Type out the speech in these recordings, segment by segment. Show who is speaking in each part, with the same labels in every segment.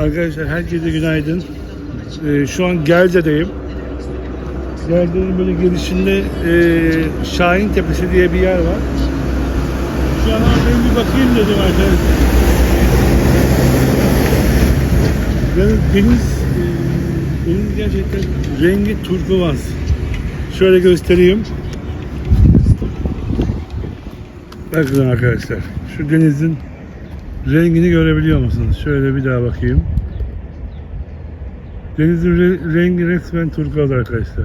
Speaker 1: Arkadaşlar herkese günaydın. Ee, şu an Gerze'deyim. Gerze'nin böyle girişinde e, Şahin Tepesi diye bir yer var. Şu an ben bir bakayım dedim arkadaşlar. Deniz, e, deniz gerçekten rengi turkuaz. Şöyle göstereyim. Bakın arkadaşlar. Şu denizin rengini görebiliyor musunuz? Şöyle bir daha bakayım. Denizin re- rengi resmen turkuaz arkadaşlar.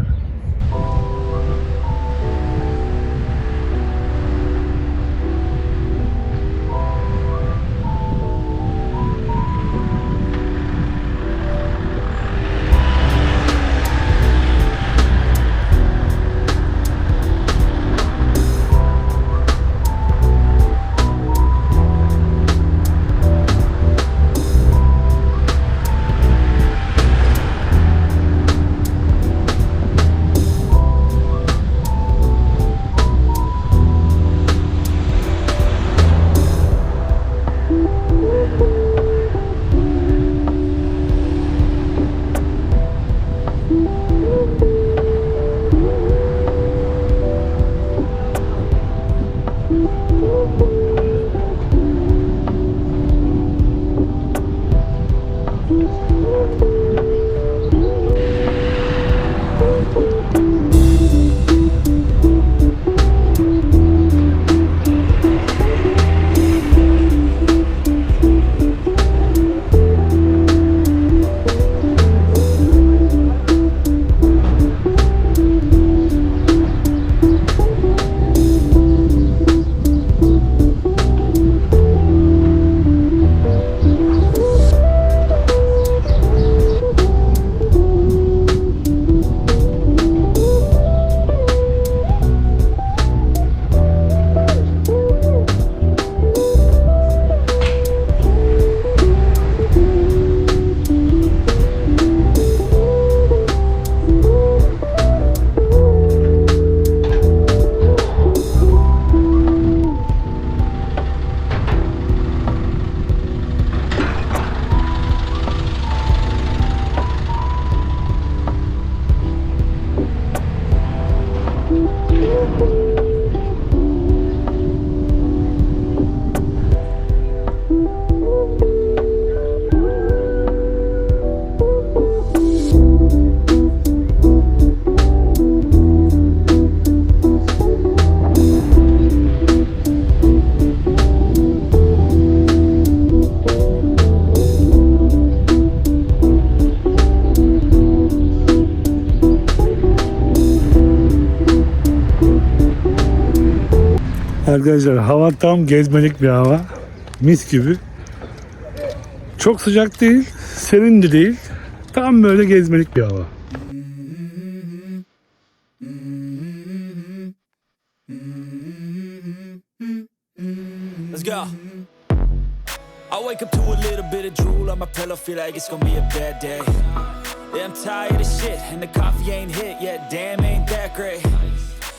Speaker 1: Thank you. Arkadaşlar hava tam gezmelik bir hava. Mis gibi. Çok sıcak değil, serin de değil. Tam böyle gezmelik bir hava.
Speaker 2: Let's go. I wake up to a little bit of drool on my pillow, feel like it's gonna be a bad day. Yeah, I'm tired of shit, and the coffee ain't hit yet. Damn, ain't that great.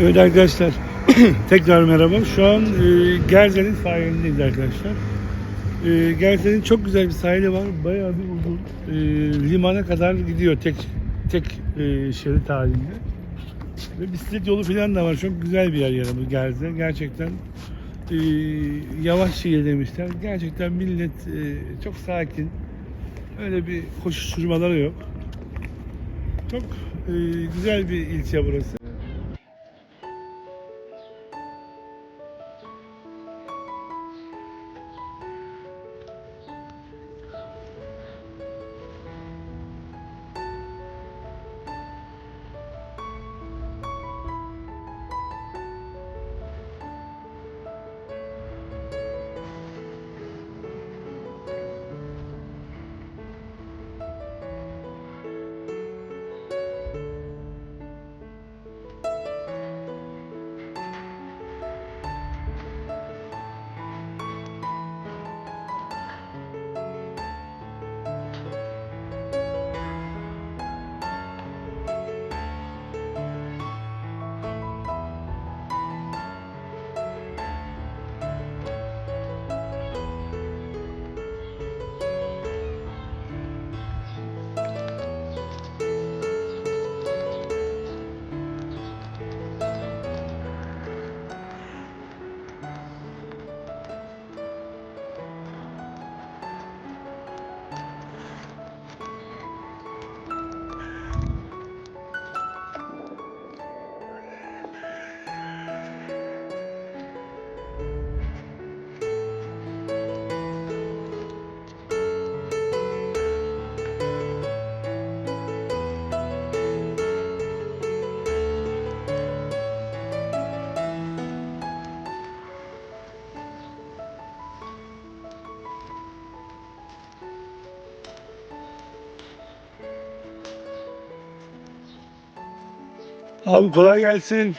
Speaker 1: Evet arkadaşlar, tekrar merhaba. Şu an e, Gerze'nin sahilindeyiz arkadaşlar. E, Gerze'nin çok güzel bir sahili var. Bayağı bir uzun. E, limana kadar gidiyor tek tek e, şerit halinde. Ve bisiklet yolu falan da var. Çok güzel bir yer yani bu Gerze. Gerçekten e, yavaş ilerlemişler. Gerçekten millet e, çok sakin. Öyle bir koşuşturmaları yok. Çok e, güzel bir ilçe burası. Abi kolay gelsin.